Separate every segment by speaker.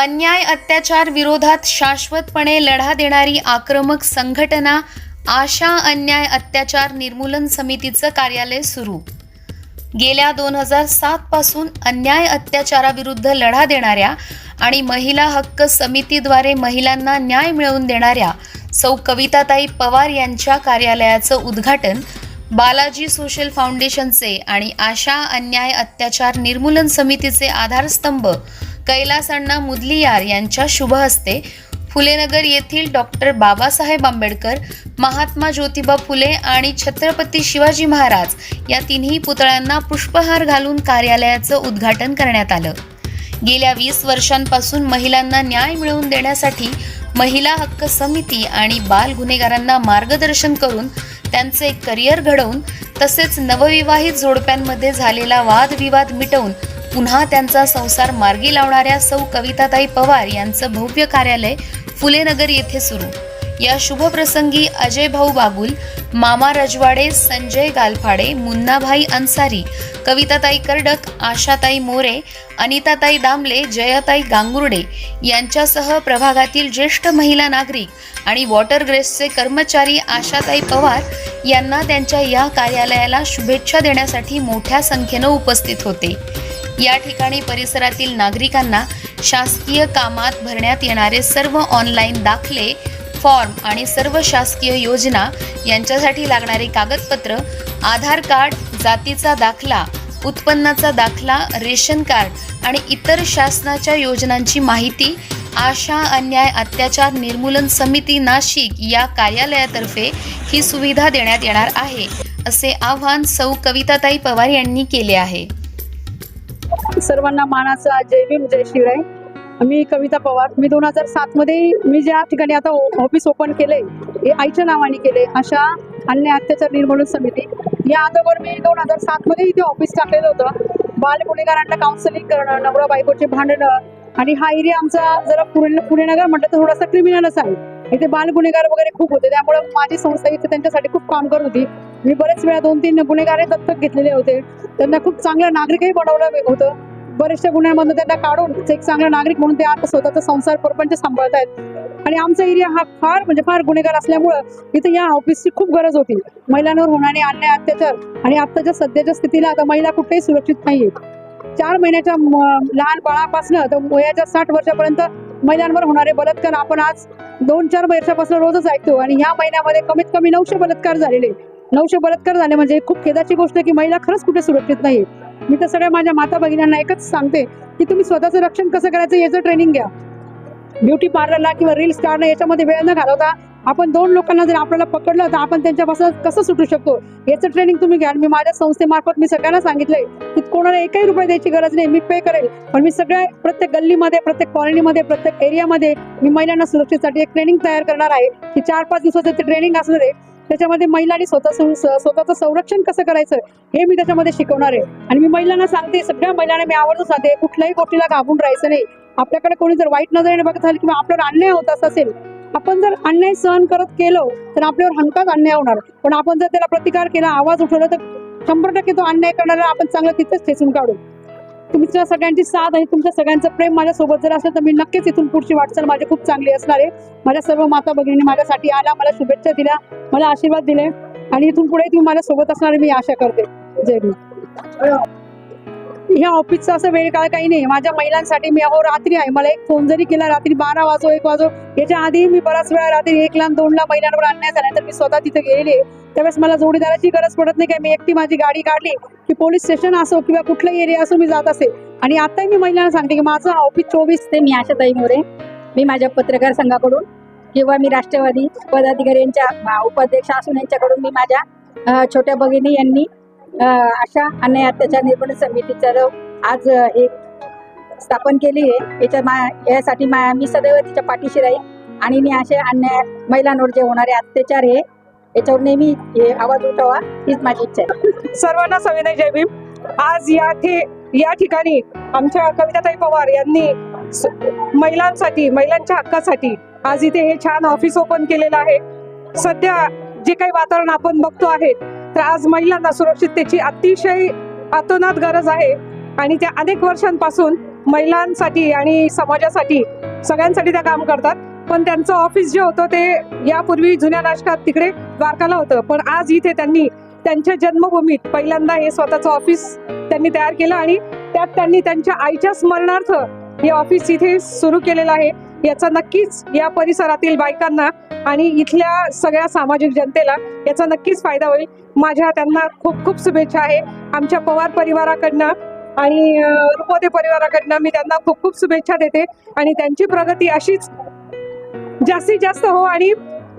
Speaker 1: अन्याय अत्याचार विरोधात शाश्वतपणे लढा देणारी आक्रमक संघटना आशा अन्याय अत्याचार निर्मूलन समितीचं कार्यालय सुरू. गेल्या दोन हजार सात पासून अन्याय अत्याचाराविरुद्ध लढा देणाऱ्या आणि महिला हक्क समितीद्वारे महिलांना न्याय मिळवून देणाऱ्या सौ कविताताई पवार यांच्या कार्यालयाचं उद्घाटन बालाजी सोशल फाउंडेशनचे आणि आशा अन्याय अत्याचार निर्मूलन समितीचे आधारस्तंभ कैलास अण्णा मुदलियार यांच्या शुभ हस्ते फुलेनगर येथील डॉक्टर बाबासाहेब आंबेडकर महात्मा ज्योतिबा फुले आणि छत्रपती शिवाजी महाराज या तिन्ही पुतळ्यांना पुष्पहार घालून कार्यालयाचं उद्घाटन करण्यात आलं. गेल्या वीस वर्षांपासून महिलांना न्याय मिळवून देण्यासाठी महिला हक्क समिती आणि बाल गुन्हेगारांना मार्गदर्शन करून त्यांचे करिअर घडवून तसेच नवविवाहित जोडप्यांमध्ये झालेला वादविवाद मिटवून पुन्हा त्यांचा संसार मार्गी लावणाऱ्या सौ कविताताई पवार यांचं भव्य कार्यालय फुलेनगर येथे सुरू. या शुभप्रसंगी अजय भाऊ बागुल मामा रजवाडे संजय गालफाडे मुन्नाभाई अन्सारी कविताताई कर्डक आशाताई मोरे अनिताताई दामले जयाताई गांगुर्डे यांच्यासह प्रभागातील ज्येष्ठ महिला नागरिक आणि वॉटर ग्रेसचे कर्मचारी आशाताई पवार यांना त्यांच्या या कार्यालयाला शुभेच्छा देण्यासाठी मोठ्या संख्येनं उपस्थित होते. या ठिकाणी परिसरातील नागरिकांना शासकीय कामात भरण्यात येणारे सर्व ऑनलाईन दाखले फॉर्म आणि सर्व शासकीय योजना यांच्यासाठी लागणारे कागदपत्र आधार कार्ड जातीचा दाखला उत्पन्नाचा दाखला रेशन कार्ड आणि इतर शासनाच्या योजनांची माहिती आशा अन्याय अत्याचार निर्मूलन समिती नाशिक या कार्यालयातर्फे ही सुविधा देण्यात येणार आहे असे आवाहन सौ कविताताई पवार यांनी केले आहे.
Speaker 2: सर्वांना मानाचा जय भीम जय शिवराय. मी कविता पवार. मी दोन हजार सात मध्ये मी ज्या ठिकाणी आता ऑफिस ओपन केलंय हे आईच्या नावाने केले अशा अन्य अत्याचार निर्मूलन समिती. या अगोदर मी दोन हजार सात मध्ये इथे ऑफिस टाकलेलं होतं. बाल गुन्हेगारांना काउन्सिलिंग करणं नवरा बायकोचे भांडणं. आणि हा एरिया आमचा जरा पुणे पुणेनगर म्हटलं तर थोडासा क्रिमिनलच आहे. इथे बाल गुन्हेगार वगैरे खूप होते. त्यामुळे माझी संस्था इथे त्यांच्यासाठी खूप काम करत होती. मी बरेच वेळा दोन तीन गुन्हेगार दत्तक घेतलेले होते. त्यांना खूप चांगलं नागरिकही बनवलं होतं. बऱ्याचशा गुन्ह्यामधून त्यांना काढून एक चांगला नागरिक म्हणून ते आता स्वतःचा संसार प्रपंच सांभाळत आहेत आणि आमचा एरिया हा फार म्हणजे फार गुन्हेगार असल्यामुळं इथे या ऑफिसची खूप गरज होती. महिलांवर होणारे अन्याय अत्याचार आणि आत्ताच्या सध्याच्या स्थितीला आता महिला कुठेही सुरक्षित नाहीये. चार महिन्याच्या लहान बाळापासनं तर वयाच्या साठ वर्षापर्यंत महिलांवर होणारे बलात्कार आपण आज दोन चार वर्षापासून रोजच ऐकतो. आणि या महिन्यामध्ये कमीत कमी नऊशे बलात्कार झालेले. नऊशे बलात्कार झाले म्हणजे खूप खेदाची गोष्ट की महिला खरंच कुठे सुरक्षित नाही मी तर सगळ्या माझ्या माता भगिनींना एकच सांगते की तुम्ही स्वतःचं रक्षण कसं करायचं याचं ट्रेनिंग घ्या. ब्युटी पार्लरला किंवा रील स्टारला याच्यामध्ये वेळ न घालवता आपण दोन लोकांना जर आपल्याला पकडलं तर आपण त्यांच्यापासून कसं सुटू शकतो? याचं ट्रेनिंग तुम्ही घ्या. मी माझ्या संस्थेमार्फत मी सगळ्यांना सांगितलंय की कोणाला एकही रुपये द्यायची गरज नाही. मी पे करेल. पण मी सगळ्या प्रत्येक गल्लीमध्ये प्रत्येक कॉलनीमध्ये प्रत्येक एरियामध्ये मी महिलांना सुरक्षेसाठी एक ट्रेनिंग तयार करणार आहे. की चार पाच दिवसाचं ते ट्रेनिंग असणार आहे. त्याच्यामध्ये महिलांनी स्वतः स्वतःचं संरक्षण कसं करायचं हे मी त्याच्यामध्ये शिकवणार आहे. आणि मी महिलांना सांगते सगळ्या महिलांना मी आवर्जून सांगते कुठल्याही गोष्टीला घाबरून राहायचं नाही. आपल्याकडे कोणी जर वाईट नजरेने बघत असेल किंवा आपल्यावर अन्याय होत असं असेल आपण जर अन्याय सहन करत केलो तर आपल्यावर हमखास अन्याय होणार. पण आपण जर त्याला प्रतिकार केला आवाज उठवला तर शंभर टक्के तो अन्याय करणारा आपण चांगलं तिथेच ठेचून काढू. तुमच्या सगळ्यांची साथ आणि तुमच्या सगळ्यांचं प्रेम माझ्यासोबत जर असेल तर मी नक्कीच इथून पुढची वाटचाल माझी खूप चांगली असणार आहे. माझ्या सर्व माता भगिनी माझ्यासाठी आल्या मला शुभेच्छा दिल्या मला आशीर्वाद दिले आणि इथून पुढे तुम्ही माझ्यासोबत असणार मी आशा करते. जय ह्या ऑफिसचा असं वेळ काळ काही नाही. माझ्या महिलांसाठी मी अहो रात्री आहे. मला एक फोन जरी केला रात्री बारा वाजो एक वाजो याच्या आधी मी बराच वेळा रात्री एक लाख दोन लाख महिलांवर आणण्यात झाला तर मी स्वतः तिथे गेलेली आहे. त्यावेळेस मला जोडीदाराची गरज पडत नाही काय मी एकटी माझी गाडी काढली की पोलीस स्टेशन असो किंवा कुठलाही एरिया असो मी जात असे आणि आताही मी महिलांना सांगते की माझं ऑफिस चोवीस
Speaker 3: ते मी आशाताई मोरे. मी माझ्या पत्रकार संघाकडून किंवा मी राष्ट्रवादी पदाधिकारी यांच्या उपाध्यक्ष असून यांच्याकडून मी माझ्या छोट्या भगिनी यांनी अशा अन्याय अत्याचार निर्मूलन समितीचं जो आज एक स्थापन केली आहे याच्या मा यासाठी मा मी सदैव तिच्या पाठीशी राहील आणि मी असे अन्याय महिलांवर जे होणारे अत्याचार आहे याच्यावर नेहमी हे आवाज उठवा हीच माझी इच्छा आहे.
Speaker 2: सर्वांना सविनय जय भीम. आज या थे या ठिकाणी आमच्या कविताताई पवार यांनी महिलांसाठी महिलांच्या हक्कासाठी आज इथे हे छान ऑफिस ओपन केलेलं आहे. सध्या जे काही वातावरण आपण बघतो आहे तर आज महिलांना सुरक्षिततेची अतिशय अतोनात गरज आहे. आणि त्या अनेक वर्षांपासून
Speaker 4: महिलांसाठी आणि समाजासाठी सगळ्यांसाठी त्या काम करतात. पण त्यांचं ऑफिस जे होतं ते यापूर्वी जुन्या नाशकात तिकडे द्वारकाला होतं. पण आज इथे त्यांनी त्यांच्या जन्मभूमीत पहिल्यांदा हे स्वतःचं ऑफिस त्यांनी तयार केलं आणि त्यात त्यांनी त्यांच्या आईच्या स्मरणार्थ हे ऑफिस इथे सुरू केलेलं आहे. याचा नक्कीच या परिसरातील बायकांना आणि इथल्या सगळ्या सामाजिक जनतेला याचा नक्कीच फायदा होईल. माझ्या त्यांना खूप खूप शुभेच्छा आहे. आमच्या पवार परिवाराकडनं आणि रुपोदे परिवाराकडनं मी त्यांना खूप खूप शुभेच्छा देते. आणि त्यांची प्रगती अशीच जास्तीत जास्त हो. आणि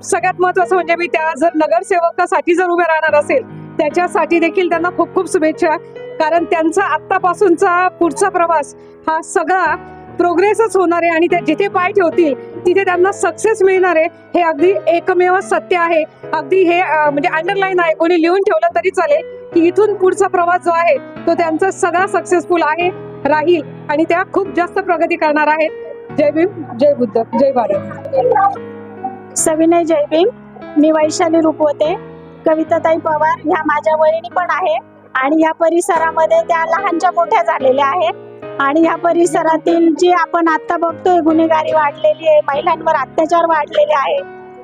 Speaker 4: सगळ्यात महत्वाचं म्हणजे मी त्या जर नगरसेवकासाठी जर उभे राहणार असेल त्याच्यासाठी देखील त्यांना खूप खूप शुभेच्छा. कारण त्यांचा आत्तापासूनचा पुढचा प्रवास हा सगळा प्रोग्रेसच होणार आहे. आणि ते जिथे पाय ठेवतील तिथे त्यांना सक्सेस मिळणार आहे. हे अगदी एकमेव सत्य आहे. अगदी हे म्हणजे अंडरलाईन आहे. कोणी लिहून ठेवलं तरी चालेल की इथून पुढचा प्रवास जो आहे तो त्यांचा सगळा सक्सेसफुल आहे राहील. आणि त्या खूप जास्त प्रगती करणार आहेत. जय भीम जय बुद्ध जय भारत.
Speaker 5: सविनय जयभीम मी वैशाली रुपवते. कविताताई पवार ह्या माझ्या वहिनी पण आहे आणि या परिसरामध्ये त्या लहानच्या मोठ्या झालेल्या आहेत. आणि या परिसरातील जी आपण आता बघतोय गुन्हेगारी वाढलेली आहे महिलांवर अत्याचार वाढलेले आहे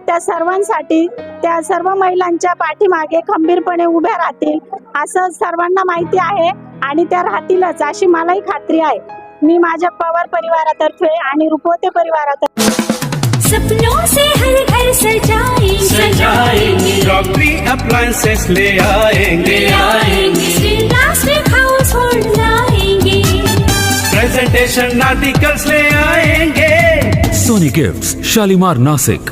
Speaker 5: त्या सर्वांसाठी त्या सर्व महिलांच्या पाठीमागे खंबीरपणे उभ्या राहतील असं सर्वांना माहिती आहे आणि त्या राहतीलच अशी मलाही खात्री आहे. मी माझ्या पवार परिवारातर्फे आणि रुपवते परिवारातर्फे
Speaker 6: सपनों से हर घर सजाएंगे।
Speaker 7: सजाएंगे। क्रॉकरी अप्लायंसेस ले आएंगे।
Speaker 6: आएंगे। प्लास्टिक हाउस होल्ड लाएंगे।
Speaker 7: प्रेजेंटेशन आर्टिकल्स ले आएंगे।
Speaker 8: Sony Gifts, Shalimar Nasik.